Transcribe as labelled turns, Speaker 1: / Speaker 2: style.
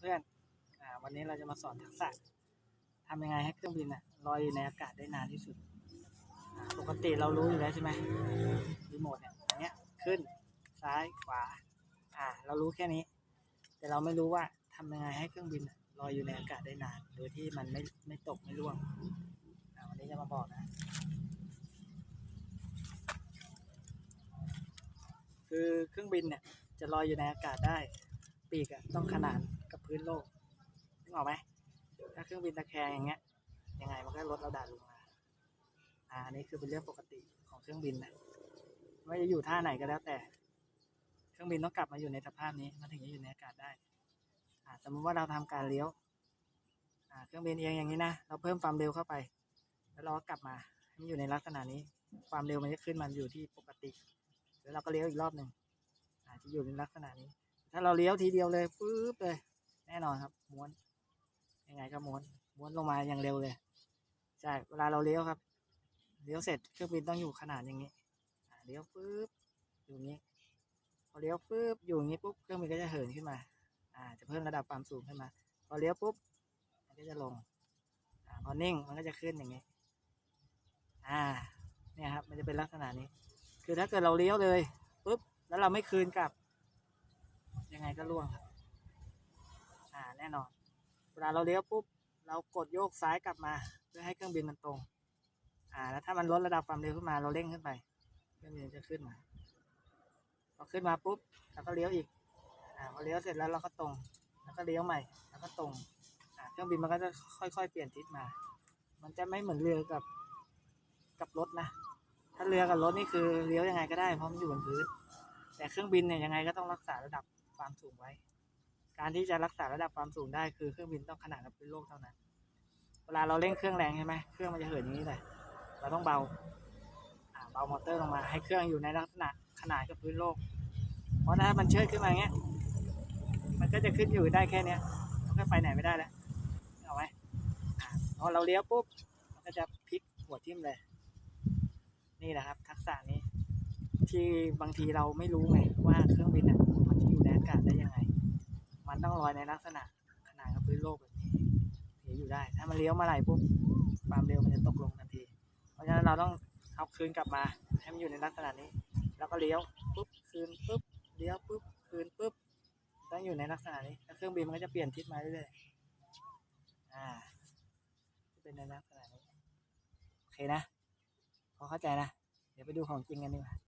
Speaker 1: เพื่อนๆอ่าวันนี้เราจะมาสอนทักษะทำยังไงให้เครื่องบินอะลอยอยู่ในอากาศได้นานที่สุด ปกติเรารู้อยู่แล้วใช่ไหมรีโมทเนี่ยอันเนี้ยขึ้นซ้ายขวา อ่า เรารู้แค่นี้ แต่เราไม่รู้ว่าทำยังไงให้เครื่องบินลอยอยู่ในอากาศได้นาน โดยที่มันไม่ไม่ตกไม่ร่วงอ่าวันนี้จะมาบอกนะ คือเครื่องบินเนี่ยจะลอยอยู่ในอากาศได้ ปีกอะต้องขนาน กับพื้นโลกนึกออกไหมถ้าเครื่องบินตะแคงอย่างเงี้ยยังไงมันก็ลดระดับลงมาอ่าอันนี้คือเป็นเรื่องปกติของเครื่องบินนะไม่ว่าจะอยู่ท่าไหนก็แล้วแต่ เครื่องบินต้องกลับมาอยู่ในสภาพนี้มันถึงจะอยู่ในอากาศได้อ่าสมมติว่าเราทำการเลี้ยวอ่าเครื่องบินเอียงอย่างนี้นะเราเพิ่มความเร็วเข้าไป แล้วเราก็กลับมาให้มันอยู่ในลักษณะนี้ ความเร็วมันจะขึ้นมันอยู่ที่ปกติแล้วเราก็เลี้ยวอีกรอบหนึ่งอาจจะอยู่ในลักษณะนี้ ถ้าเราเลี้ยวทีเดียวเลยฟืบเลย น่นอนครับ ม้วน ยังไงก็ม้วน ม้วนลงมาอย่างเร็วเลยใช่เวลาเราเลี้ยวครับ เลี้ยวเสร็จเครื่องบินต้องอยู่ขนาดอย่างนี้เลี้ยวฟืบอยู่อย่างนี้พอเลี้ยวฟืบอยู่อย่างนี้ปุ๊บเครื่องบินก็จะเหินขึ้นมา อ่า จะเพิ่มระดับความสูงขึ้นมา พอเลี้ยวปุ๊บมันก็จะลงอ่าพอนิ่งมันก็จะขึ้นอย่างนี้ อ่า เนี่ยครับ มันจะเป็นลักษณะนี้ คือถ้าเกิดเราเลี้ยวเลยปุ๊บแล้วเราไม่คืนกลับ ยังไงก็ล่วงครับ น่นอน เวลาเราเลี้ยวปุ๊บเรากดโยกซ้ายกลับมาเพื่อให้เครื่องบินมันตรง อ่า แล้วถ้ามันลดระดับความเร็วขึ้นมาเราเร่งขึ้นไป เครื่องบินจะขึ้นมา พอขึ้นมาปุ๊บเราก็เลี้ยวอีก อ่า พอเลี้ยวเสร็จแล้วเราก็ตรง แล้วก็เลี้ยวใหม่ แล้วก็ตรง อ่า เครื่องบินมันก็จะค่อยๆ เปลี่ยนทิศมา มันจะไม่เหมือนเรือกับกับรถนะ ถ้าเรือกับรถนี่คือเลี้ยวยังไงก็ได้เพราะมันอยู่บนพื้น แต่เครื่องบินเนี่ยยังไงก็ต้องรักษาระดับความสูงไว้ การที่จะรักษาระดับความสูงได้คือเครื่องบินต้องขนาดกับพื้นโลกเท่านั้น เวลาเราเร่งเครื่องแรงใช่ไหมเครื่องมันจะเหินอย่างนี้เลยเราต้องเบาเบามอเตอร์ลงมาให้เครื่องอยู่ในลักษณะขนาดกับพื้นโลก เพราะถ้ามันเชิดขึ้นมาอย่างเงี้ย มันก็จะขึ้นอยู่ได้แค่เนี้ยมันก็ไปไหนไม่ได้แล้วเอาไหมพอเราเลี้ยวปุ๊บมันก็จะพลิกหัวทิ่มเลย นี่แหละครับ ทักษะนี้ที่บางทีเราไม่รู้ไงว่าเครื่องบินอะ อยในลักษณะขนาดกับพื้นโลกแบบนี้ถึงจะอยู่ได้ ถ้ามันเลี้ยวมาไหลปุ๊บความเร็วมันจะตกลงทันที เพราะฉะนั้นเราต้องเอาคืนกลับมาให้มันอยู่ในลักษณะนี้ แล้วก็เลี้ยวปุ๊บคืนปุ๊บเลี้ยวปุ๊บคืนปุ๊บต้องอยู่ในลักษณะนี้แล้วเครื่องบินมันก็จะเปลี่ยนทิศมาเรื่อยๆอ่าเป็นในลักษณะนี้โอเคนะพอเข้าใจนะ เดี๋ยวไปดูของจริงกันดีกว่า